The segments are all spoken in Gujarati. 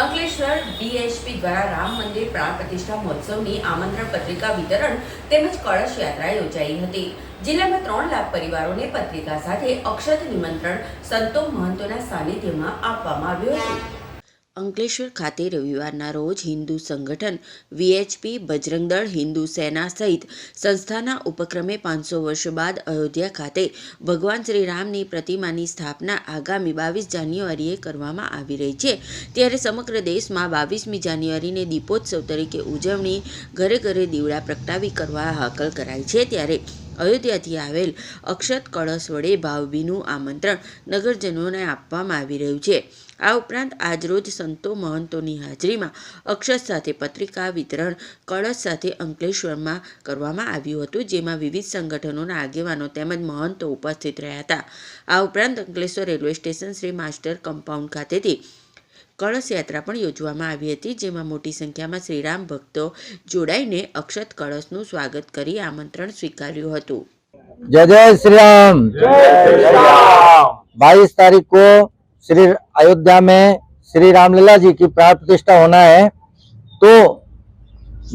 અંકલેશ્વર ડીએચપી દ્વારા રામ મંદિર પ્રાણ પ્રતિષ્ઠા મહોત્સવની આમંત્રણ પત્રિકા વિતરણ તેમજ કળશ યાત્રા યોજાઈ હતી. જિલ્લામાં ત્રણ લાખ પરિવારોને પત્રિકા સાથે અક્ષત નિમંત્રણ સંતો મહંતોના સાનિધ્યમાં આપવામાં આવ્યું હતું. અંકલેશ્વર ખાતે રવિવારના રોજ હિન્દુ સંગઠન વીએચપી બજરંગદળ હિન્દુ સેના સહિત સંસ્થાના ઉપક્રમે પાંચસો વર્ષ બાદ અયોધ્યા ખાતે ભગવાન શ્રી રામની પ્રતિમાની સ્થાપના આગામી બાવીસ જાન્યુઆરીએ કરવામાં આવી રહી છે. ત્યારે સમગ્ર દેશમાં બાવીસમી જાન્યુઆરીને દીપોત્સવ તરીકે ઉજવણી ઘરે ઘરે દીવડા પ્રગટાવી કરવા હાકલ કરાઈ છે. ત્યારે અયોધ્યાથી આવેલ અક્ષત કળશ વડે ભાવભીનું આમંત્રણ નગરજનોને આપવામાં આવી રહ્યું છે. આ ઉપરાંત આજરોજ સંતો મહંતોની હાજરીમાં અક્ષત સાથે પત્રિકા વિતરણ, કળશ સાથે અંકલેશ્વરમાં કરવામાં આવ્યું હતું, જેમાં વિવિધ સંગઠનોના આગેવાનો તેમજ મહંતો ઉપસ્થિત રહ્યા હતા. આ ઉપરાંત Ankleshwar railway station Shri master compound ખાતેથી કળશ યાત્રા પણ યોજવામાં આવી હતી જેમાં મોટી સંખ્યામાં શ્રીરામ ભક્તો જોડાઈને અક્ષત કળશનું સ્વાગત કરી આમંત્રણ સ્વીકાર્યું હતું जय जय श्री राम बाईस तारीख को श्री अयोध्या में श्री रामलीला जी की प्राण प्रतिष्ठा होना है तो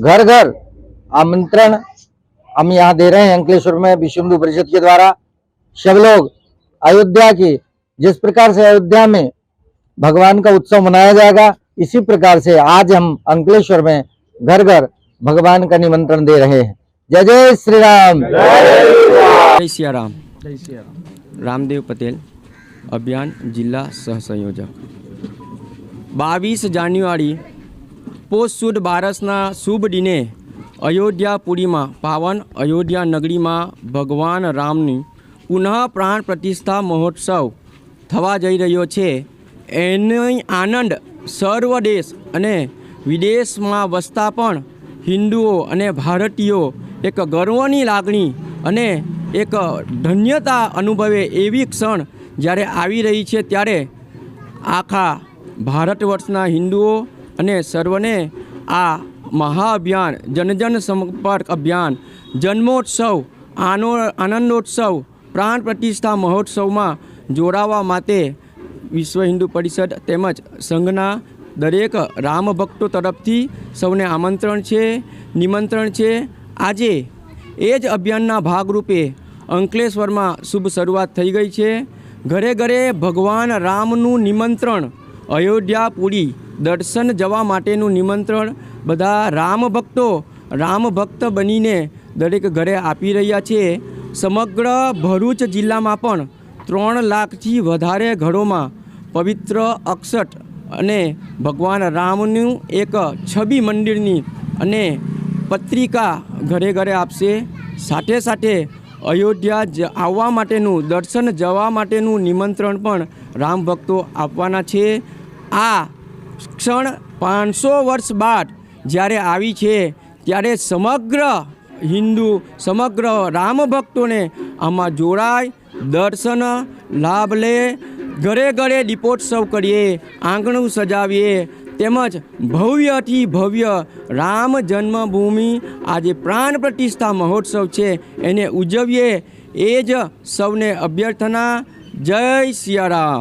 घर घर आमंत्रण हम यहाँ दे रहे हैं अंकलेश्वर में विश्व हिंदू परिषद के द्वारा सब लोग अयोध्या की जिस प्रकार से अयोध्या में भगवान का उत्सव मनाया जाएगा इसी प्रकार से आज हम अंकलेश्वर में घर घर भगवान का निमंत्रण दे रहे हैं जय जय श्री राम જય સિયારામ રામદેવ પટેલ અભિયાન જિલ્લા સહસંયોજક બાવીસ જાન્યુઆરી પોષ સુદ બારસના શુભ દિને અયોધ્યાપુરીમાં પાવન અયોધ્યા નગરીમાં ભગવાન રામની પુનઃ પ્રાણ પ્રતિષ્ઠા મહોત્સવ થવા જઈ રહ્યો છે એનો આનંદ સર્વ દેશ અને વિદેશમાં વસતા પણ હિન્દુઓ અને ભારતીયો એક ગર્વની લાગણી અને એક ધન્યતા અનુભવે એવી ક્ષણ જ્યારે આવી રહી છે ત્યારે આખા ભારત વર્ષના હિન્દુઓ અને સર્વને આ મહાઅભિયાન, જનજન સંપર્ક અભિયાન, જન્મોત્સવ, આનો આનંદોત્સવ, પ્રાણ પ્રતિષ્ઠા મહોત્સવમાં જોડાવા માટે વિશ્વ હિન્દુ પરિષદ તેમજ સંઘના દરેક રામ ભક્તો તરફથી સૌને આમંત્રણ છે, નિમંત્રણ છે. આજે એ જ અભિયાનના ભાગરૂપે અંકલેશ્વરમાં શુભ શરૂઆત થઈ ગઈ છે. ઘરે ઘરે ભગવાન રામનું નિમંત્રણ, અયોધ્યા પુરી દર્શન જવા માટેનું નિમંત્રણ બધા રામ ભક્તો રામ ભક્ત બનીને દરેક ઘરે આપી રહ્યા છે. સમગ્ર ભરૂચ જિલ્લામાં પણ ત્રણ લાખથી વધારે ઘરોમાં પવિત્ર અક્ષટ અને ભગવાન રામનું એક છબી મંદિરની અને પત્રિકા ઘરે ઘરે આપશે. સાથે સાથે અયોધ્યા જ આવવા માટેનું, દર્શન જવા માટેનું નિમંત્રણ પણ રામ ભક્તો આપવાના છે. આ ક્ષણ પાંચસો વર્ષ બાદ જ્યારે આવી છે, ત્યારે સમગ્ર હિન્દુ સમગ્ર રામ ભક્તોને આમાં જોડાય, દર્શન, લાભ લે, ઘરે ઘરે દીપોત્સવ કરીએ, આંગણું સજાવીએ, તેમજ ભવ્યથી ભવ્ય રામ જન્મભૂમિ આજે પ્રાણ પ્રતિષ્ઠા મહોત્સવ છે. એને ઉજવીએ. એ જ સૌને અભ્યર્થના. જય સિયારામ